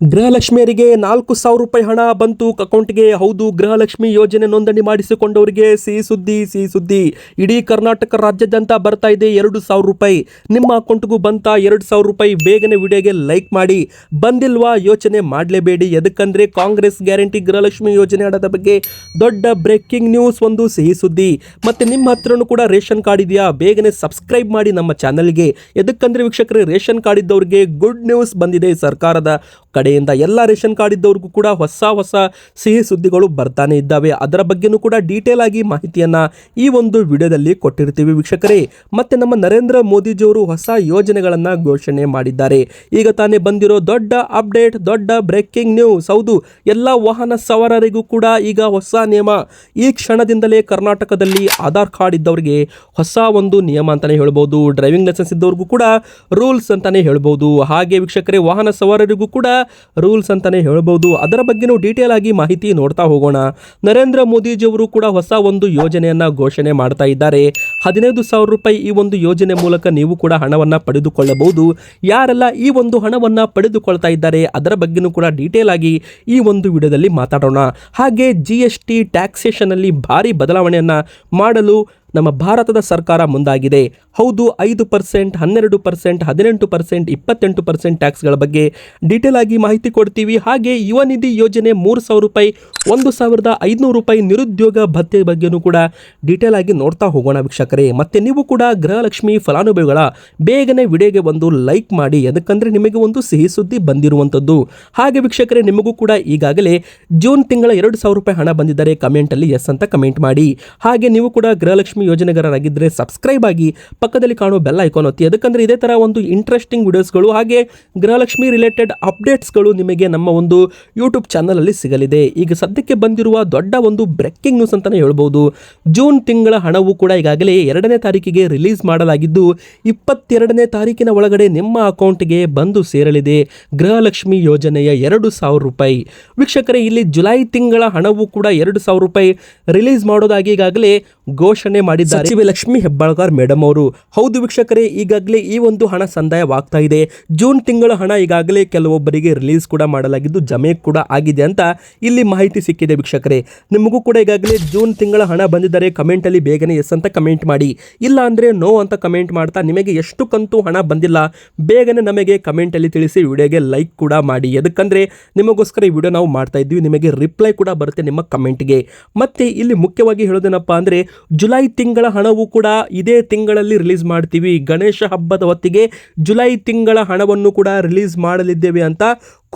ಗೃಹಲಕ್ಷ್ಮಿಯರಿಗೆ ನಾಲ್ಕು ಸಾವಿರ ರೂಪಾಯಿ ಹಣ ಬಂತು. ಅಕೌಂಟ್ಗೆ ಹೌದು, ಗೃಹಲಕ್ಷ್ಮಿ ಯೋಜನೆ ನೋಂದಣಿ ಮಾಡಿಸಿಕೊಂಡವರಿಗೆ ಸಿಹಿ ಸುದ್ದಿ ಸಿಹಿ ಸುದ್ದಿ. ಇಡೀ ಕರ್ನಾಟಕ ರಾಜ್ಯದಂತ ಬರ್ತಾ ಇದೆ ಎರಡು ಸಾವಿರ ರೂಪಾಯಿ. ನಿಮ್ಮ ಅಕೌಂಟ್ಗೂ ಬಂತ ಎರಡು ಸಾವಿರ ರೂಪಾಯಿ. ಬೇಗನೆ ವಿಡಿಯೋಗೆ ಲೈಕ್ ಮಾಡಿ. ಬಂದಿಲ್ವಾ ಯೋಚನೆ ಮಾಡಲೇಬೇಡಿ. ಎದಕ್ಕಂದ್ರೆ ಕಾಂಗ್ರೆಸ್ ಗ್ಯಾರಂಟಿ ಗೃಹಲಕ್ಷ್ಮಿ ಯೋಜನೆ ಹಣದ ಬಗ್ಗೆ ದೊಡ್ಡ ಬ್ರೇಕಿಂಗ್ ನ್ಯೂಸ್, ಒಂದು ಸಿಹಿ ಸುದ್ದಿ. ಮತ್ತೆ ನಿಮ್ಮ ಹತ್ರನೂ ಕೂಡ ರೇಷನ್ ಕಾರ್ಡ್ ಇದೆಯಾ? ಬೇಗನೆ ಸಬ್ಸ್ಕ್ರೈಬ್ ಮಾಡಿ ನಮ್ಮ ಚಾನಲ್ಗೆ. ಎದಕ್ಕಂದ್ರೆ ವೀಕ್ಷಕರೇ, ರೇಷನ್ ಕಾರ್ಡ್ ಇದ್ದವರಿಗೆ ಗುಡ್ ನ್ಯೂಸ್ ಬಂದಿದೆ ಸರ್ಕಾರದ ಕಡೆಯಿಂದ ಎಲ್ಲ ರೇಷನ್ ಕಾರ್ಡ್ ಇದ್ದವ್ರಿಗೂ ಕೂಡ ಹೊಸ ಹೊಸ ಸಿಹಿ ಸುದ್ದಿಗಳು ಬರ್ತಾನೆ ಇದ್ದಾವೆ. ಅದರ ಬಗ್ಗೆನೂ ಕೂಡ ಡೀಟೇಲ್ ಆಗಿ ಮಾಹಿತಿಯನ್ನ ಈ ಒಂದು ವಿಡಿಯೋದಲ್ಲಿ ಕೊಟ್ಟಿರ್ತೀವಿ ವೀಕ್ಷಕರೇ. ಮತ್ತೆ ನಮ್ಮ ನರೇಂದ್ರ ಮೋದಿಜಿಯವರು ಹೊಸ ಯೋಜನೆಗಳನ್ನ ಘೋಷಣೆ ಮಾಡಿದ್ದಾರೆ. ಈಗ ತಾನೇ ಬಂದಿರೋ ದೊಡ್ಡ ಅಪ್ಡೇಟ್ ದೊಡ್ಡ ಬ್ರೇಕಿಂಗ್ ನ್ಯೂಸ್ ಹೌದು, ಎಲ್ಲ ವಾಹನ ಸವಾರರಿಗೂ ಕೂಡ ಈಗ ಹೊಸ ನಿಯಮ. ಈ ಕ್ಷಣದಿಂದಲೇ ಕರ್ನಾಟಕದಲ್ಲಿ ಆಧಾರ್ ಕಾರ್ಡ್ ಇದ್ದವರಿಗೆ ಹೊಸ ಒಂದು ನಿಯಮ ಅಂತಾನೆ ಹೇಳ್ಬೋದು. ಡ್ರೈವಿಂಗ್ ಲೈಸೆನ್ಸ್ ಇದ್ದವ್ರಿಗೂ ಕೂಡ ರೂಲ್ಸ್ ಅಂತಾನೆ ಹೇಳ್ಬೋದು. ಹಾಗೆ ವೀಕ್ಷಕರೇ, ವಾಹನ ಸವಾರರಿಗೂ ಕೂಡ ರೂಲ್ಸ್ ಅಂತಾನೆ ಹೇಳ್ಬೋದು. ಅದರ ಬಗ್ಗೆನೂ ಡೀಟೇಲ್ ಆಗಿ ಮಾಹಿತಿ ನೋಡ್ತಾ ಹೋಗೋಣ. ನರೇಂದ್ರ ಮೋದಿಜಿಯವರು ಕೂಡ ಹೊಸ ಒಂದು ಯೋಜನೆಯನ್ನ ಘೋಷಣೆ ಮಾಡ್ತಾ ಇದ್ದಾರೆ. ಹದಿನೈದು ಸಾವಿರ ರೂಪಾಯಿ ಈ ಒಂದು ಯೋಜನೆ ಮೂಲಕ ನೀವು ಕೂಡ ಹಣವನ್ನ ಪಡೆದುಕೊಳ್ಳಬಹುದು. ಯಾರೆಲ್ಲ ಈ ಒಂದು ಹಣವನ್ನ ಪಡೆದುಕೊಳ್ತಾ ಇದ್ದಾರೆ, ಅದರ ಬಗ್ಗೆನೂ ಕೂಡ ಡೀಟೇಲ್ ಆಗಿ ಈ ಒಂದು ವಿಡಿಯೋದಲ್ಲಿ ಮಾತಾಡೋಣ. ಹಾಗೆ ಜಿ ಎಸ್ ಟಿ ಟ್ಯಾಕ್ಸೇಷನ್ ಅಲ್ಲಿ ಭಾರಿ ಬದಲಾವಣೆಯನ್ನ ಮಾಡಲು ನಮ್ಮ ಭಾರತದ ಸರ್ಕಾರ ಮುಂದಾಗಿದೆ. ಹೌದು, ಐದು ಪರ್ಸೆಂಟ್, ಹನ್ನೆರಡು ಪರ್ಸೆಂಟ್, ಹದಿನೆಂಟು ಪರ್ಸೆಂಟ್, ಇಪ್ಪತ್ತೆಂಟು ಪರ್ಸೆಂಟ್ ಟ್ಯಾಕ್ಸ್ಗಳ ಬಗ್ಗೆ ಡೀಟೇಲ್ ಆಗಿ ಮಾಹಿತಿ ಕೊಡ್ತೀವಿ. ಹಾಗೆ ಯುವ ನಿಧಿ ಯೋಜನೆ ಮೂರು ಸಾವಿರ ರೂಪಾಯಿ, ಒಂದು ಸಾವಿರದ ಐದುನೂರು ರೂಪಾಯಿ ನಿರುದ್ಯೋಗ ಭತ್ಯೆ ಬಗ್ಗೆನೂ ಕೂಡ ಡೀಟೇಲ್ ಆಗಿ ನೋಡ್ತಾ ಹೋಗೋಣ ವೀಕ್ಷಕರೇ. ಮತ್ತೆ ನೀವು ಕೂಡ ಗೃಹಲಕ್ಷ್ಮಿ ಫಲಾನುಭವಿಗಳ ಬೇಗನೆ ವಿಡಿಯೋಗೆ ಒಂದು ಲೈಕ್ ಮಾಡಿ, ಯಾಕಂದ್ರೆ ನಿಮಗೆ ಒಂದು ಸಿಹಿ ಸುದ್ದಿ ಬಂದಿರುವಂಥದ್ದು. ಹಾಗೆ ವೀಕ್ಷಕರೇ, ನಿಮಗೂ ಕೂಡ ಈಗಾಗಲೇ ಜೂನ್ ತಿಂಗಳ ಎರಡು ಸಾವಿರ ರೂಪಾಯಿ ಹಣ ಬಂದಿದ್ದಾರೆ ಕಮೆಂಟಲ್ಲಿ ಎಸ್ ಅಂತ ಕಮೆಂಟ್ ಮಾಡಿ. ಹಾಗೆ ನೀವು ಕೂಡ ಗೃಹಲಕ್ಷ್ಮಿ ಯೋಜನೆಗಾರರಾಗಿದ್ದರೆ ಸಬ್ಸ್ಕ್ರೈಬ್ ಆಗಿ ಪಕ್ಕದಲ್ಲಿ ಕಾಣುವ ಬೆಲ್ಲ ಐಕಾನ್ ಒತ್ತಿ. ಯಾಕಂದರೆ ಇದೇ ಥರ ಒಂದು ಇಂಟ್ರೆಸ್ಟಿಂಗ್ ವಿಡಿಯೋಸ್ಗಳು ಹಾಗೆ ಗೃಹಲಕ್ಷ್ಮಿ ರಿಲೇಟೆಡ್ ಅಪ್ಡೇಟ್ಸ್ಗಳು ನಿಮಗೆ ನಮ್ಮ ಒಂದು ಯೂಟ್ಯೂಬ್ ಚಾನಲಲ್ಲಿ ಸಿಗಲಿದೆ. ಈಗ ಸದ್ಯಕ್ಕೆ ಬಂದಿರುವ ದೊಡ್ಡ ಒಂದು ಬ್ರೇಕಿಂಗ್ ನ್ಯೂಸ್ ಅಂತಲೇ ಹೇಳ್ಬೋದು. ಜೂನ್ ತಿಂಗಳ ಹಣವು ಕೂಡ ಈಗಾಗಲೇ ಎರಡನೇ ತಾರೀಕಿಗೆ ರಿಲೀಸ್ ಮಾಡಲಾಗಿದ್ದು, ಇಪ್ಪತ್ತೆರಡನೇ ತಾರೀಕಿನ ಒಳಗಡೆ ನಿಮ್ಮ ಅಕೌಂಟ್ಗೆ ಬಂದು ಸೇರಲಿದೆ. ಗೃಹಲಕ್ಷ್ಮಿ ಯೋಜನೆಯ ಎರಡು ಸಾವಿರ ರೂಪಾಯಿ. ವೀಕ್ಷಕರೇ, ಇಲ್ಲಿ ಜುಲೈ ತಿಂಗಳ ಹಣವು ಕೂಡ ಎರಡು ಸಾವಿರ ರೂಪಾಯಿ ರಿಲೀಸ್ ಮಾಡೋದಾಗಿ ಈಗಾಗಲೇ ಘೋಷಣೆ ಮಾಡಿದ್ದಾರೆ. ಸಚಿವೆ ಲಕ್ಷ್ಮಿ ಹೆಬ್ಬಾಳ್ಕರ್ ಮೇಡಮ್ ಅವರು. ಹೌದು ವೀಕ್ಷಕರೇ, ಈಗಾಗಲೇ ಈ ಒಂದು ಹಣ ಸಂದಾಯವಾಗ್ತಾ ಇದೆ. ಜೂನ್ ತಿಂಗಳ ಹಣ ಈಗಾಗಲೇ ಕೆಲವೊಬ್ಬರಿಗೆ ರಿಲೀಸ್ ಕೂಡ ಮಾಡಲಾಗಿದ್ದು ಜಮೆ ಕೂಡ ಆಗಿದೆ ಅಂತ ಇಲ್ಲಿ ಮಾಹಿತಿ ಸಿಕ್ಕಿದೆ ವೀಕ್ಷಕರೇ. ನಿಮಗೂ ಕೂಡ ಈಗಾಗಲೇ ಜೂನ್ ತಿಂಗಳ ಹಣ ಬಂದಿದ್ದರೆ ಕಮೆಂಟ್ ಅಲ್ಲಿ ಬೇಗನೆ ಎಸ್ ಅಂತ ಕಮೆಂಟ್ ಮಾಡಿ. ಇಲ್ಲ ಅಂದ್ರೆ ನೋ ಅಂತ ಕಮೆಂಟ್ ಮಾಡ್ತಾ ನಿಮಗೆ ಎಷ್ಟು ಕಂತು ಹಣ ಬಂದಿಲ್ಲ, ಬೇಗನೆ ನಮಗೆ ಕಮೆಂಟ್ ಅಲ್ಲಿ ತಿಳಿಸಿ ವಿಡಿಯೋಗೆ ಲೈಕ್ ಕೂಡ ಮಾಡಿ. ಎದಕ್ಕಂದ್ರೆ ನಿಮಗೋಸ್ಕರ ಈ ವಿಡಿಯೋ ನಾವು ಮಾಡ್ತಾ ಇದ್ವಿ ನಿಮಗೆ ರಿಪ್ಲೈ ಕೂಡ ಬರುತ್ತೆ ನಿಮ್ಮ ಕಮೆಂಟ್ಗೆ ಮತ್ತೆ ಇಲ್ಲಿ ಮುಖ್ಯವಾಗಿ ಹೇಳೋದೇನಪ್ಪ ಅಂದ್ರೆ ಜುಲೈ ತಿಂಗಳ ಹಣವು ಕೂಡ ಇದೇ ತಿಂಗಳಲ್ಲಿ ರಿಲೀಸ್ ಮಾಡ್ತೀವಿ. ಗಣೇಶ ಹಬ್ಬದ ಹೊತ್ತಿಗೆ ಜುಲೈ ತಿಂಗಳ ಹಣವನ್ನು ಕೂಡ ರಿಲೀಸ್ ಮಾಡಲಿದ್ದೇವೆ ಅಂತ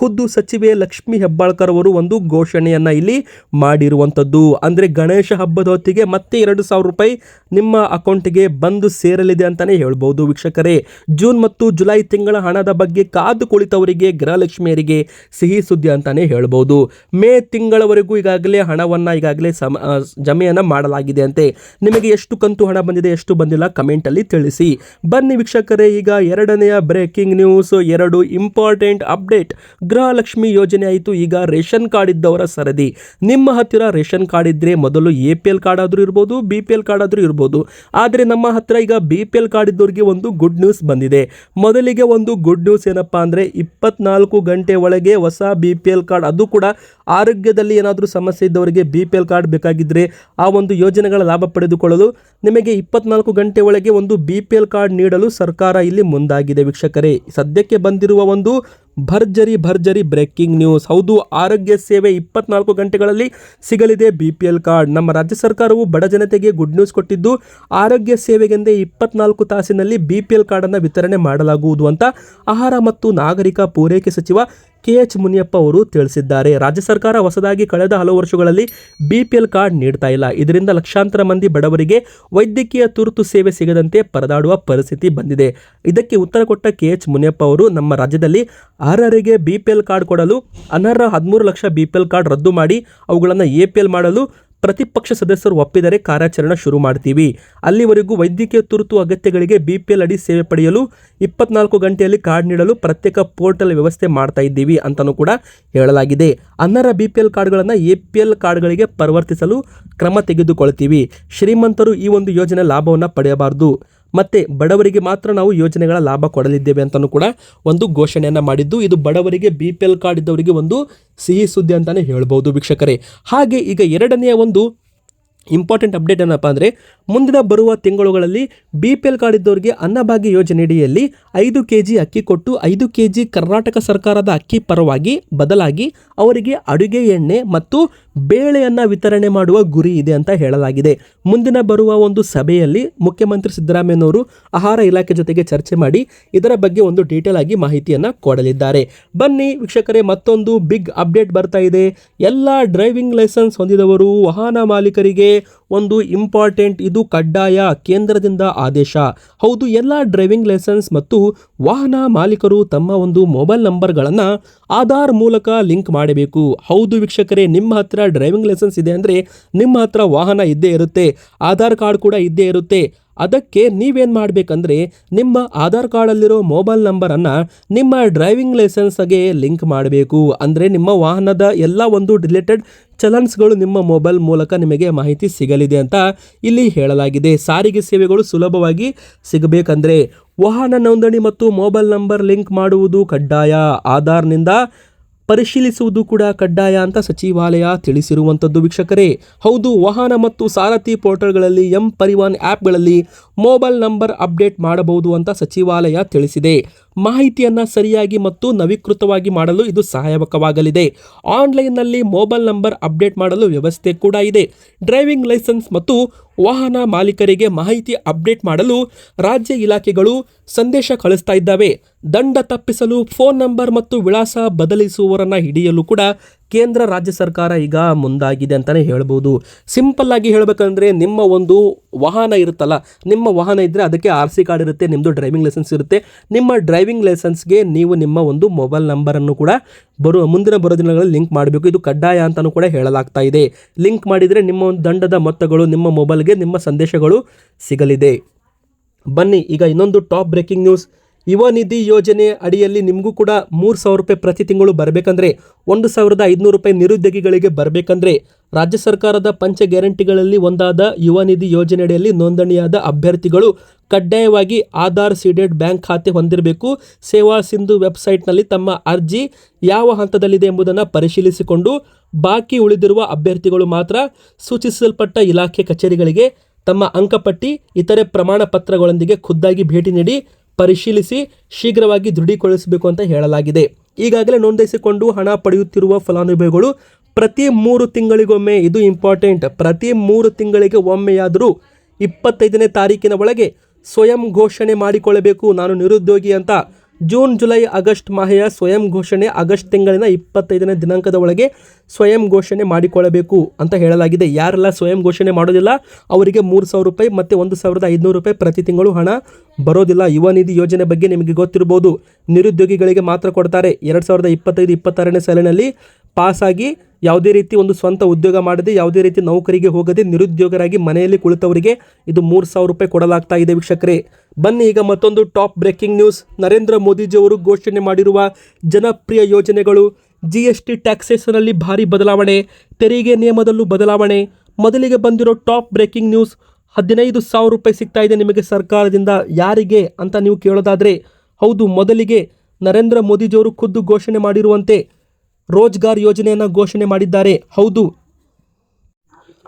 ಖುದ್ದು ಸಚಿವೆ ಲಕ್ಷ್ಮಿ ಹೆಬ್ಬಾಳ್ಕರ್ ಅವರು ಒಂದು ಘೋಷಣೆಯನ್ನ ಇಲ್ಲಿ ಮಾಡಿರುವಂಥದ್ದು. ಅಂದ್ರೆ ಗಣೇಶ ಹಬ್ಬದ ಹೊತ್ತಿಗೆ ಮತ್ತೆ ಎರಡು ಸಾವಿರ ರೂಪಾಯಿ ನಿಮ್ಮ ಅಕೌಂಟ್ಗೆ ಬಂದು ಸೇರಲಿದೆ ಅಂತಾನೆ ಹೇಳ್ಬೋದು ವೀಕ್ಷಕರೇ. ಜೂನ್ ಮತ್ತು ಜುಲೈ ತಿಂಗಳ ಹಣದ ಬಗ್ಗೆ ಕಾದು ಕುಳಿತವರಿಗೆ ಗೃಹಲಕ್ಷ್ಮಿಯರಿಗೆ ಸಿಹಿ ಸುದ್ದಿ ಅಂತಾನೆ ಹೇಳ್ಬೋದು. ಮೇ ತಿಂಗಳವರೆಗೂ ಈಗಾಗಲೇ ಹಣವನ್ನು ಈಗಾಗಲೇ ಸಮ ಜಮೆಯನ್ನ ಮಾಡಲಾಗಿದೆ ಅಂತೆ. ನಿಮಗೆ ಎಷ್ಟು ಕಂತು ಹಣ ಬಂದಿದೆ, ಎಷ್ಟು ಬಂದಿಲ್ಲ ಕಮೆಂಟಲ್ಲಿ ತಿಳಿಸಿ. ಬನ್ನಿ ವೀಕ್ಷಕರೇ, ಈಗ ಎರಡನೆಯ ಬ್ರೇಕಿಂಗ್ ನ್ಯೂಸ್ ಎರಡು ಇಂಪಾರ್ಟೆಂಟ್ ಅಪ್ಡೇಟ್ ಗೃಹಲಕ್ಷ್ಮಿ ಯೋಜನೆ ಆಯಿತು. ಈಗ ರೇಷನ್ ಕಾರ್ಡ್ ಇದ್ದವರ ಸರದಿ. ನಿಮ್ಮ ಹತ್ತಿರ ರೇಷನ್ ಕಾರ್ಡ್ ಇದ್ದರೆ ಮೊದಲು ಎ ಪಿ ಎಲ್ ಕಾರ್ಡ್ ಆದರೂ ಇರ್ಬೋದು, ಬಿ ಪಿ ಎಲ್ ಕಾರ್ಡ್ ಆದರೂ ಇರ್ಬೋದು. ಆದರೆ ನಮ್ಮ ಹತ್ತಿರ ಈಗ ಬಿ ಪಿ ಎಲ್ ಕಾರ್ಡ್ ಇದ್ದವರಿಗೆ ಒಂದು ಗುಡ್ ನ್ಯೂಸ್ ಬಂದಿದೆ. ಮೊದಲಿಗೆ ಒಂದು ಗುಡ್ ನ್ಯೂಸ್ ಏನಪ್ಪಾ ಅಂದರೆ ಇಪ್ಪತ್ನಾಲ್ಕು ಗಂಟೆ ಒಳಗೆ ಹೊಸ ಬಿ ಪಿ ಎಲ್ ಕಾರ್ಡ್, ಅದು ಕೂಡ ಆರೋಗ್ಯದಲ್ಲಿ ಏನಾದರೂ ಸಮಸ್ಯೆ ಇದ್ದವರಿಗೆ ಬಿ ಪಿ ಎಲ್ ಕಾರ್ಡ್ ಬೇಕಾಗಿದ್ದರೆ ಆ ಒಂದು ಯೋಜನೆಗಳ ಲಾಭ ಪಡೆದುಕೊಳ್ಳಲು ನಿಮಗೆ ಇಪ್ಪತ್ನಾಲ್ಕು ಗಂಟೆ ಒಳಗೆ ಒಂದು ಬಿ ಪಿ ಎಲ್ ಕಾರ್ಡ್ ನೀಡಲು ಸರ್ಕಾರ ಇಲ್ಲಿ ಮುಂದಾಗಿದೆ. ವೀಕ್ಷಕರೇ, ಸದ್ಯಕ್ಕೆ ಬಂದಿರುವ ಒಂದು ಭರ್ಜರಿ ಭರ್ಜರಿ ಬ್ರೇಕಿಂಗ್ ನ್ಯೂಸ್. ಹೌದು, ಆರೋಗ್ಯ ಸೇವೆ ಇಪ್ಪತ್ನಾಲ್ಕು ಗಂಟೆಗಳಲ್ಲಿ ಸಿಗಲಿದೆ. B P L card. ನಮ್ಮ ರಾಜ್ಯ ಸರ್ಕಾರವು ಬಡ ಜನತೆಗೆ ಗುಡ್ ನ್ಯೂಸ್ ಕೊಟ್ಟಿದ್ದು, ಆರೋಗ್ಯ ಸೇವೆಗೆಂದೇ ಇಪ್ಪತ್ನಾಲ್ಕು ತಾಸಿನಲ್ಲಿ ಬಿ ಪಿ ಎಲ್ ಕಾರ್ಡನ್ನು ವಿತರಣೆ ಮಾಡಲಾಗುವುದು ಅಂತ ಆಹಾರ ಮತ್ತು ನಾಗರಿಕ ಪೂರೈಕೆ ಸಚಿವ ಕೆ ಎಚ್ ಮುನಿಯಪ್ಪ ಅವರು ತಿಳಿಸಿದ್ದಾರೆ. ರಾಜ್ಯ ಸರ್ಕಾರ ಹೊಸದಾಗಿ ಕಳೆದ ಹಲವು ವರ್ಷಗಳಲ್ಲಿ ಬಿಪಿಎಲ್ ಕಾರ್ಡ್ ನೀಡ್ತಾ ಇಲ್ಲ. ಇದರಿಂದ ಲಕ್ಷಾಂತರ ಮಂದಿ ಬಡವರಿಗೆ ವೈದ್ಯಕೀಯ ತುರ್ತು ಸೇವೆ ಸಿಗದಂತೆ ಪರದಾಡುವ ಪರಿಸ್ಥಿತಿ ಬಂದಿದೆ. ಇದಕ್ಕೆ ಉತ್ತರ ಕೊಟ್ಟ ಕೆಎಚ್ ಮುನಿಯಪ್ಪ ಅವರು, ನಮ್ಮ ರಾಜ್ಯದಲ್ಲಿ ಅರ್ಹರಿಗೆ ಬಿಪಿಎಲ್ ಕಾರ್ಡ್ ಕೊಡಲು ಅನರ್ಹ ಹದಿಮೂರು ಲಕ್ಷ ಬಿಪಿಎಲ್ ಕಾರ್ಡ್ ರದ್ದು ಮಾಡಿ, ಅವುಗಳನ್ನು ಎಪಿಎಲ್ ಮಾಡಲು ಪ್ರತಿಪಕ್ಷ ಸದಸ್ಯರು ಒಪ್ಪಿದರೆ ಕಾರ್ಯಾಚರಣೆ ಶುರು ಮಾಡ್ತೀವಿ. ಅಲ್ಲಿವರೆಗೂ ವೈದ್ಯಕೀಯ ತುರ್ತು ಅಗತ್ಯಗಳಿಗೆ ಬಿ ಪಿ ಎಲ್ ಅಡಿ ಸೇವೆ ಪಡೆಯಲು ಇಪ್ಪತ್ನಾಲ್ಕು ಗಂಟೆಯಲ್ಲಿ ಕಾರ್ಡ್ ನೀಡಲು ಪ್ರತ್ಯೇಕ ಪೋರ್ಟಲ್ ವ್ಯವಸ್ಥೆ ಮಾಡ್ತಾ ಇದ್ದೀವಿ ಅಂತಲೂ ಕೂಡ ಹೇಳಲಾಗಿದೆ. ಅನ್ನರ ಬಿ ಪಿ ಎಲ್ ಕಾರ್ಡ್ಗಳನ್ನು ಎ ಪಿ ಎಲ್ ಕಾರ್ಡ್ಗಳಿಗೆ ಪರಿವರ್ತಿಸಲು ಕ್ರಮ ತೆಗೆದುಕೊಳ್ತೀವಿ. ಶ್ರೀಮಂತರು ಈ ಒಂದು ಯೋಜನೆ ಲಾಭವನ್ನು ಪಡೆಯಬಾರದು. ಮತ್ತೆ ಬಡವರಿಗೆ ಮಾತ್ರ ನಾವು ಯೋಜನೆಗಳ ಲಾಭ ಕೊಡಲಿದ್ದೇವೆ ಅಂತಲೂ ಕೂಡ ಒಂದು ಘೋಷಣೆಯನ್ನು ಮಾಡಿದ್ದು. ಇದು ಬಡವರಿಗೆ ಬಿ ಪಿ ಎಲ್ ಕಾರ್ಡ್ ಇದ್ದವರಿಗೆ ಒಂದು ಸಿಹಿ ಸುದ್ದಿ ಅಂತಲೇ ಹೇಳ್ಬೋದು ವೀಕ್ಷಕರೇ. ಹಾಗೆ ಈಗ ಎರಡನೆಯ ಒಂದು ಇಂಪಾರ್ಟೆಂಟ್ ಅಪ್ಡೇಟ್ ಏನಪ್ಪ ಅಂದರೆ, ಮುಂದಿನ ಬರುವ ತಿಂಗಳುಗಳಲ್ಲಿ ಬಿ ಪಿ ಎಲ್ ಕಾರ್ಡ್ ಇದ್ದವರಿಗೆ ಅನ್ನಭಾಗ್ಯ ಯೋಜನೆಯಡಿಯಲ್ಲಿ ಐದು ಕೆ ಜಿ ಅಕ್ಕಿ ಕೊಟ್ಟು ಐದು ಕೆ ಜಿ ಕರ್ನಾಟಕ ಸರ್ಕಾರದ ಅಕ್ಕಿ ಪರವಾಗಿ ಬದಲಾಗಿ ಅವರಿಗೆ ಅಡುಗೆ ಎಣ್ಣೆ ಮತ್ತು ಬೇಳೆಯನ್ನು ವಿತರಣೆ ಮಾಡುವ ಗುರಿ ಇದೆ ಅಂತ ಹೇಳಲಾಗಿದೆ. ಮುಂದಿನ ಬರುವ ಒಂದು ಸಭೆಯಲ್ಲಿ ಮುಖ್ಯಮಂತ್ರಿ ಸಿದ್ದರಾಮಯ್ಯನವರು ಆಹಾರ ಇಲಾಖೆ ಜೊತೆಗೆ ಚರ್ಚೆ ಮಾಡಿ ಇದರ ಬಗ್ಗೆ ಒಂದು ಡೀಟೇಲ್ ಆಗಿ ಮಾಹಿತಿಯನ್ನು ಕೊಡಲಿದ್ದಾರೆ. ಬನ್ನಿ ವೀಕ್ಷಕರೇ, ಮತ್ತೊಂದು ಬಿಗ್ ಅಪ್ಡೇಟ್ ಬರ್ತಾ ಇದೆ. ಎಲ್ಲ ಡ್ರೈವಿಂಗ್ ಲೈಸೆನ್ಸ್ ಹೊಂದಿದವರು ವಾಹನ ಮಾಲೀಕರಿಗೆ ಒಂದು ಇಂಪಾರ್ಟೆಂಟ್ ಇದು ಕಡ್ಡಾಯ ಕೇಂದ್ರದಿಂದ ಆದೇಶ. ಹೌದು, ಎಲ್ಲ ಡ್ರೈವಿಂಗ್ ಲೈಸೆನ್ಸ್ ಮತ್ತು ವಾಹನ ಮಾಲೀಕರು ತಮ್ಮ ಒಂದು ಮೊಬೈಲ್ ನಂಬರ್ಗಳನ್ನು ಆಧಾರ್ ಮೂಲಕ ಲಿಂಕ್ ಮಾಡಬೇಕು. ಹೌದು ವೀಕ್ಷಕರೇ, ನಿಮ್ಮ ಹತ್ರ ಡ್ರೈವಿಂಗ್ ಲೈಸೆನ್ಸ್ ಇದೆ ಅಂದರೆ ನಿಮ್ಮ ಹತ್ರ ವಾಹನ ಇದ್ದೇ ಇರುತ್ತೆ, ಆಧಾರ್ ಕಾರ್ಡ್ ಕೂಡ ಇದ್ದೇ ಇರುತ್ತೆ. ಅದಕ್ಕೆ ನೀವೇನು ಮಾಡಬೇಕಂದ್ರೆ ನಿಮ್ಮ ಆಧಾರ್ ಕಾರ್ಡಲ್ಲಿರೋ ಮೊಬೈಲ್ ನಂಬರನ್ನು ನಿಮ್ಮ ಡ್ರೈವಿಂಗ್ ಲೈಸೆನ್ಸ್ಗೆ ಲಿಂಕ್ ಮಾಡಬೇಕು. ಅಂದರೆ ನಿಮ್ಮ ವಾಹನದ ಎಲ್ಲ ಒಂದು ರಿಲೇಟೆಡ್ ಚಲನ್ಸ್ಗಳು ನಿಮ್ಮ ಮೊಬೈಲ್ ಮೂಲಕ ನಿಮಗೆ ಮಾಹಿತಿ ಸಿಗಲಿದೆ ಅಂತ ಇಲ್ಲಿ ಹೇಳಲಾಗಿದೆ. ಸಾರಿಗೆ ಸೇವೆಗಳು ಸುಲಭವಾಗಿ ಸಿಗಬೇಕಂದ್ರೆ ವಾಹನ ನೋಂದಣಿ ಮತ್ತು ಮೊಬೈಲ್ ನಂಬರ್ ಲಿಂಕ್ ಮಾಡುವುದು ಕಡ್ಡಾಯ. ಆಧಾರ್ನಿಂದ ಪರಿಶೀಲಿಸುವುದು ಕೂಡ ಕಡ್ಡಾಯ ಅಂತ ಸಚಿವಾಲಯ ತಿಳಿಸಿರುವಂಥದ್ದು ವೀಕ್ಷಕರೇ. ಹೌದು, ವಾಹನ ಮತ್ತು ಸಾರಥಿ ಪೋರ್ಟಲ್ಗಳಲ್ಲಿ ಎಂ ಪರಿವಾನ್ ಆ್ಯಪ್ಗಳಲ್ಲಿ ಮೊಬೈಲ್ ನಂಬರ್ ಅಪ್ಡೇಟ್ ಮಾಡಬಹುದು ಅಂತ ಸಚಿವಾಲಯ ತಿಳಿಸಿದೆ. ಮಾಹಿತಿಯನ್ನು ಸರಿಯಾಗಿ ಮತ್ತು ನವೀಕೃತವಾಗಿ ಮಾಡಲು ಇದು ಸಹಾಯಕವಾಗಲಿದೆ. ಆನ್ಲೈನ್ನಲ್ಲಿ ಮೊಬೈಲ್ ನಂಬರ್ ಅಪ್ಡೇಟ್ ಮಾಡಲು ವ್ಯವಸ್ಥೆ ಕೂಡ ಇದೆ. ಡ್ರೈವಿಂಗ್ ಲೈಸೆನ್ಸ್ ಮತ್ತು ವಾಹನ ಮಾಲೀಕರಿಗೆ ಮಾಹಿತಿ ಅಪ್ಡೇಟ್ ಮಾಡಲು ರಾಜ್ಯ ಇಲಾಖೆಗಳು ಸಂದೇಶ ಕಳಿಸ್ತಾ ಇದ್ದಾವೆ. ದಂಡ ತಪ್ಪಿಸಲು ಫೋನ್ ನಂಬರ್ ಮತ್ತು ವಿಳಾಸ ಬದಲಿಸುವವರನ್ನು ಹಿಡಿಯಲು ಕೂಡ ಕೇಂದ್ರ ರಾಜ್ಯ ಸರ್ಕಾರ ಈಗ ಮುಂದಾಗಿದೆ ಅಂತಲೇ ಹೇಳ್ಬೋದು. ಸಿಂಪಲ್ ಆಗಿ ಹೇಳಬೇಕಂದ್ರೆ ನಿಮ್ಮ ಒಂದು ವಾಹನ ಇರುತ್ತಲ್ಲ, ನಿಮ್ಮ ವಾಹನ ಇದ್ದರೆ ಅದಕ್ಕೆ ಆರ್ ಸಿ ಕಾರ್ಡ್ ಇರುತ್ತೆ ನಿಮ್ಮದು ಡ್ರೈವಿಂಗ್ ಲೈಸೆನ್ಸ್ ಇರುತ್ತೆ. ನಿಮ್ಮ ಡ್ರೈವಿಂಗ್ ಲೈಸೆನ್ಸ್ಗೆ ನೀವು ನಿಮ್ಮ ಒಂದು ಮೊಬೈಲ್ ನಂಬರನ್ನು ಕೂಡ ಬರುವ ಮುಂದಿನ ಬರೋ ದಿನಗಳಲ್ಲಿ ಲಿಂಕ್ ಮಾಡಬೇಕು. ಇದು ಕಡ್ಡಾಯ ಅಂತಲೂ ಕೂಡ ಹೇಳಲಾಗ್ತಾ ಇದೆ. ಲಿಂಕ್ ಮಾಡಿದರೆ ನಿಮ್ಮ ಒಂದು ದಂಡದ ಮೊತ್ತಗಳು, ನಿಮ್ಮ ಮೊಬೈಲ್ಗೆ ನಿಮ್ಮ ಸಂದೇಶಗಳು ಸಿಗಲಿದೆ. ಬನ್ನಿ, ಈಗ ಇನ್ನೊಂದು ಟಾಪ್ ಬ್ರೇಕಿಂಗ್ ನ್ಯೂಸ್ ಯುವ ನಿಧಿ ಯೋಜನೆ ಅಡಿಯಲ್ಲಿ ನಿಮಗೂ ಕೂಡ ಮೂರು ಸಾವಿರ ರೂಪಾಯಿ ಪ್ರತಿ ತಿಂಗಳು ಬರಬೇಕಂದ್ರೆ ಒಂದು ಸಾವಿರದ ಐದುನೂರು ರೂಪಾಯಿ ನಿರುದ್ಯೋಗಿಗಳಿಗೆ ಬರಬೇಕಂದ್ರೆ ರಾಜ್ಯ ಸರ್ಕಾರದ ಪಂಚ ಗ್ಯಾರಂಟಿಗಳಲ್ಲಿ ಒಂದಾದ ಯುವ ನಿಧಿ ಯೋಜನೆ ಅಡಿಯಲ್ಲಿ ನೋಂದಣಿಯಾದ ಅಭ್ಯರ್ಥಿಗಳು ಕಡ್ಡಾಯವಾಗಿ ಆಧಾರ್ ಸೀಡೆಡ್ ಬ್ಯಾಂಕ್ ಖಾತೆ ಹೊಂದಿರಬೇಕು. ಸೇವಾ ಸಿಂಧು ವೆಬ್ಸೈಟ್ನಲ್ಲಿ ತಮ್ಮ ಅರ್ಜಿ ಯಾವ ಹಂತದಲ್ಲಿದೆ ಎಂಬುದನ್ನು ಪರಿಶೀಲಿಸಿಕೊಂಡು ಬಾಕಿ ಉಳಿದಿರುವ ಅಭ್ಯರ್ಥಿಗಳು ಮಾತ್ರ ಸೂಚಿಸಲ್ಪಟ್ಟ ಇಲಾಖೆ ಕಚೇರಿಗಳಿಗೆ ತಮ್ಮ ಅಂಕಪಟ್ಟಿ, ಇತರೆ ಪ್ರಮಾಣ ಪತ್ರಗಳೊಂದಿಗೆ ಖುದ್ದಾಗಿ ಭೇಟಿ ನೀಡಿ ಪರಿಶೀಲಿಸಿ ಶೀಘ್ರವಾಗಿ ದೃಢೀಕರಿಸಬೇಕು ಅಂತ ಹೇಳಲಾಗಿದೆ. ಈಗಾಗಲೇ ನೋಂದಾಯಿಸಿಕೊಂಡು ಹಣ ಪಡೆಯುತ್ತಿರುವ ಫಲಾನುಭವಿಗಳು ಪ್ರತಿ ಮೂರು ತಿಂಗಳಿಗೊಮ್ಮೆ, ಇದು ಇಂಪಾರ್ಟೆಂಟ್ ಪ್ರತಿ ಮೂರು ತಿಂಗಳಿಗೆ ಒಮ್ಮೆಯಾದರೂ ಇಪ್ಪತ್ತೈದನೇ ತಾರೀಕಿನ ಒಳಗೆ ಸ್ವಯಂ ಘೋಷಣೆ ಮಾಡಿಕೊಳ್ಳಬೇಕು, ನಾನು ನಿರುದ್ಯೋಗಿ ಅಂತ ಜೂನ್, ಜುಲೈ, ಆಗಸ್ಟ್ ಮಾಹೆಯ ಸ್ವಯಂ ಘೋಷಣೆ ಆಗಸ್ಟ್ ತಿಂಗಳಿನ ಇಪ್ಪತ್ತೈದನೇ ದಿನಾಂಕದ ಒಳಗೆ ಸ್ವಯಂ ಘೋಷಣೆ ಮಾಡಿಕೊಳ್ಳಬೇಕು ಅಂತ ಹೇಳಲಾಗಿದೆ. ಯಾರೆಲ್ಲ ಸ್ವಯಂ ಘೋಷಣೆ ಮಾಡೋದಿಲ್ಲ, ಅವರಿಗೆ ಮೂರು ಸಾವಿರ ರೂಪಾಯಿ ಮತ್ತು ಒಂದು ಸಾವಿರದ ಐದುನೂರು ರೂಪಾಯಿ ಪ್ರತಿ ತಿಂಗಳು ಹಣ ಬರೋದಿಲ್ಲ. ಯುವ ನಿಧಿ ಯೋಜನೆ ಬಗ್ಗೆ ನಿಮಗೆ ಗೊತ್ತಿರ್ಬೋದು ನಿರುದ್ಯೋಗಿಗಳಿಗೆ ಮಾತ್ರ ಕೊಡ್ತಾರೆ. ಎರಡು ಸಾವಿರದ ಇಪ್ಪತ್ತೈದು, ಇಪ್ಪತ್ತಾರನೇ ಸಾಲಿನಲ್ಲಿ ಪಾಸಾಗಿ ಯಾವುದೇ ರೀತಿ ಒಂದು ಸ್ವಂತ ಉದ್ಯೋಗ ಮಾಡದೆ, ಯಾವುದೇ ರೀತಿ ನೌಕರಿಗೆ ಹೋಗದೆ, ನಿರುದ್ಯೋಗರಾಗಿ ಮನೆಯಲ್ಲಿ ಕುಳಿತವರಿಗೆ ಇದು ಮೂರು ಸಾವಿರ ರೂಪಾಯಿ ಕೊಡಲಾಗ್ತಾ ಇದೆ ವೀಕ್ಷಕರೇ. ಬನ್ನಿ ಈಗ ಮತ್ತೊಂದು ಟಾಪ್ ಬ್ರೇಕಿಂಗ್ ನ್ಯೂಸ್. ನರೇಂದ್ರ ಮೋದಿಜಿಯವರು ಘೋಷಣೆ ಮಾಡಿರುವ ಜನಪ್ರಿಯ ಯೋಜನೆಗಳು ಜಿ ಎಸ್ ಟಿ ಟ್ಯಾಕ್ಸೇಷನಲ್ಲಿ ಭಾರಿ ಬದಲಾವಣೆ, ತೆರಿಗೆ ನಿಯಮದಲ್ಲೂ ಬದಲಾವಣೆ. ಮೊದಲಿಗೆ ಬಂದಿರೋ ಟಾಪ್ ಬ್ರೇಕಿಂಗ್ ನ್ಯೂಸ್, ಹದಿನೈದು ಸಾವಿರ ರೂಪಾಯಿ ಸಿಗ್ತಾ ಇದೆ ನಿಮಗೆ ಸರ್ಕಾರದಿಂದ, ಯಾರಿಗೆ ಅಂತ ನೀವು ಕೇಳೋದಾದರೆ, ಹೌದು, ಮೊದಲಿಗೆ ನರೇಂದ್ರ ಮೋದಿಜಿಯವರು ಖುದ್ದು ಘೋಷಣೆ ಮಾಡಿರುವಂತೆ ರೋಜ್ಗಾರ್ ಯೋಜನೆಯನ್ನು ಘೋಷಣೆ ಮಾಡಿದ್ದಾರೆ. ಹೌದು.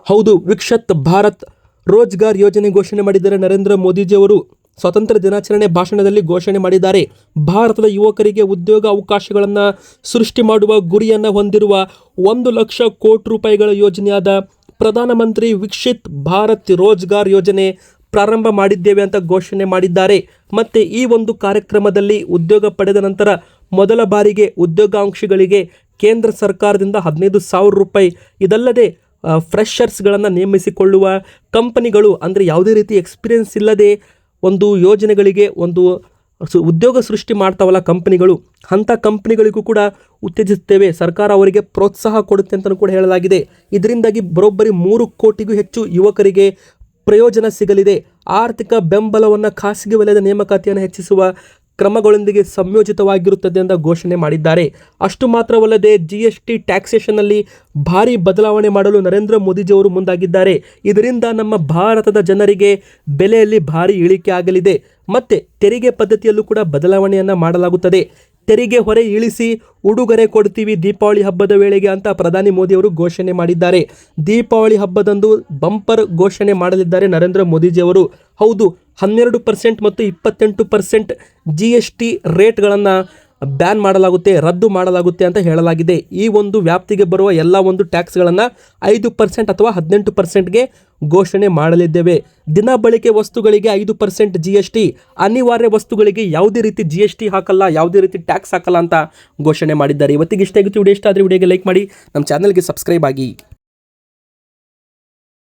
ಹೌದು, ವಿಕ್ಷತ್ ಭಾರತ್ ರೋಜ್ಗಾರ್ ಯೋಜನೆ ಘೋಷಣೆ ಮಾಡಿದ್ದಾರೆ ನರೇಂದ್ರ ಮೋದಿಜಿಯವರು. ಸ್ವಾತಂತ್ರ್ಯ ದಿನಾಚರಣೆ ಭಾಷಣದಲ್ಲಿ ಘೋಷಣೆ ಮಾಡಿದ್ದಾರೆ. ಭಾರತದ ಯುವಕರಿಗೆ ಉದ್ಯೋಗ ಅವಕಾಶಗಳನ್ನು ಸೃಷ್ಟಿ ಮಾಡುವ ಗುರಿಯನ್ನು ಹೊಂದಿರುವ ಒಂದು ಲಕ್ಷ ಕೋಟಿ ರೂಪಾಯಿಗಳ ಯೋಜನೆಯಾದ ಪ್ರಧಾನಮಂತ್ರಿ ವಿಕ್ಷಿತ್ ಭಾರತ್ ರೋಜ್ಗಾರ್ ಯೋಜನೆ ಪ್ರಾರಂಭ ಮಾಡಿದ್ದೇವೆ ಅಂತ ಘೋಷಣೆ ಮಾಡಿದ್ದಾರೆ. ಮತ್ತು ಈ ಒಂದು ಕಾರ್ಯಕ್ರಮದಲ್ಲಿ ಉದ್ಯೋಗ ಪಡೆದ ನಂತರ ಮೊದಲ ಬಾರಿಗೆ ಉದ್ಯೋಗಾಂಕ್ಷಿಗಳಿಗೆ ಕೇಂದ್ರ ಸರ್ಕಾರದಿಂದ ಹದಿನೈದು ಸಾವಿರ ರೂಪಾಯಿ. ಇದಲ್ಲದೆ ಫ್ರೆಷರ್ಸ್ಗಳನ್ನು ನೇಮಿಸಿಕೊಳ್ಳುವ ಕಂಪನಿಗಳು, ಅಂದರೆ ಯಾವುದೇ ರೀತಿ ಎಕ್ಸ್ಪೀರಿಯನ್ಸ್ ಇಲ್ಲದೆ ಒಂದು ಯೋಜನೆಗಳಿಗೆ ಒಂದು ಸು- ಉದ್ಯೋಗ ಸೃಷ್ಟಿ ಮಾಡ್ತಾವಲ್ಲ ಕಂಪನಿಗಳು. ಅಂಥ ಕಂಪ್ನಿಗಳಿಗೂ ಕೂಡ ಉತ್ತೇಜಿಸುತ್ತೇವೆ. ಸರ್ಕಾರ ಅವರಿಗೆ ಪ್ರೋತ್ಸಾಹ ಕೊಡುತ್ತೆ ಅಂತಲೂ ಕೂಡ ಹೇಳಲಾಗಿದೆ. ಇದರಿಂದಾಗಿ ಬರೋಬ್ಬರಿ ಮೂರು ಕೋಟಿಗೂ ಹೆಚ್ಚು ಯುವಕರಿಗೆ ಪ್ರಯೋಜನ ಸಿಗಲಿದೆ. ಆರ್ಥಿಕ ಬೆಂಬಲವನ್ನು ಖಾಸಗಿ ವಲಯದ ನೇಮಕಾತಿಯನ್ನು ಹೆಚ್ಚಿಸುವ ಕ್ರಮಗಳೊಂದಿಗೆ ಸಂಯೋಜಿತವಾಗಿರುತ್ತದೆ ಅಂತ ಘೋಷಣೆ ಮಾಡಿದ್ದಾರೆ. ಅಷ್ಟು ಮಾತ್ರವಲ್ಲದೆ ಜಿ ಎಸ್ ಟಿ ಟ್ಯಾಕ್ಸೇಷನ್ನಲ್ಲಿ ಭಾರಿ ಬದಲಾವಣೆ ಮಾಡಲು ನರೇಂದ್ರ ಮೋದಿಜಿಯವರು ಮುಂದಾಗಿದ್ದಾರೆ. ಇದರಿಂದ ನಮ್ಮ ಭಾರತದ ಜನರಿಗೆ ಬೆಲೆಯಲ್ಲಿ ಭಾರಿ ಇಳಿಕೆ ಆಗಲಿದೆ. ಮತ್ತೆ ತೆರಿಗೆ ಪದ್ಧತಿಯಲ್ಲೂ ಕೂಡ ಬದಲಾವಣೆಯನ್ನು ಮಾಡಲಾಗುತ್ತದೆ. ತೆರಿಗೆ ಹೊರೆ ಇಳಿಸಿ ಉಡುಗೊರೆ ಕೊಡ್ತೀವಿ ದೀಪಾವಳಿ ಹಬ್ಬದ ವೇಳೆಗೆ ಅಂತ ಪ್ರಧಾನಿ ಮೋದಿಯವರು ಘೋಷಣೆ ಮಾಡಿದ್ದಾರೆ. ದೀಪಾವಳಿ ಹಬ್ಬದಂದು ಬಂಪರ್ ಘೋಷಣೆ ಮಾಡಲಿದ್ದಾರೆ ನರೇಂದ್ರ ಮೋದಿಜಿಯವರು ಹೌದು, ಹನ್ನೆರಡು ಪರ್ಸೆಂಟ್ ಮತ್ತು ಇಪ್ಪತ್ತೆಂಟು ಪರ್ಸೆಂಟ್ ಜಿ ಎಸ್ ಟಿ ರೇಟ್ಗಳನ್ನು ಬ್ಯಾನ್ ಮಾಡಲಾಗುತ್ತೆ, ರದ್ದು ಮಾಡಲಾಗುತ್ತೆ ಅಂತ ಹೇಳಲಾಗಿದೆ. ಈ ಒಂದು ವ್ಯಾಪ್ತಿಗೆ ಬರುವ ಎಲ್ಲ ಒಂದು ಟ್ಯಾಕ್ಸ್ಗಳನ್ನು ಐದು ಪರ್ಸೆಂಟ್ ಅಥವಾ ಹದಿನೆಂಟು ಪರ್ಸೆಂಟ್ಗೆ ಘೋಷಣೆ ಮಾಡಲಿದ್ದೇವೆ. ದಿನ ಬಳಕೆ ವಸ್ತುಗಳಿಗೆ ಐದು ಪರ್ಸೆಂಟ್ ಜಿ ಎಸ್ ಟಿ ಅನಿವಾರ್ಯ ವಸ್ತುಗಳಿಗೆ ಯಾವುದೇ ರೀತಿ ಜಿ ಎಸ್ ಟಿ ಹಾಕಲ್ಲ, ಯಾವುದೇ ರೀತಿ ಟ್ಯಾಕ್ಸ್ ಹಾಕಲ್ಲ ಅಂತ ಘೋಷಣೆ ಮಾಡಿದ್ದಾರೆ. ಇವತ್ತಿಗೆ ಇಷ್ಟ ಆಗುತ್ತೆ. ವಿಡಿಯೋ ಇಷ್ಟ ಆದರೆ ವಿಡಿಯೋಗೆ ಲೈಕ್ ಮಾಡಿ. ನಮ್ಮ ಚಾನಲ್ಗೆ ಸಬ್ಸ್ಕ್ರೈಬ್ ಆಗಿ.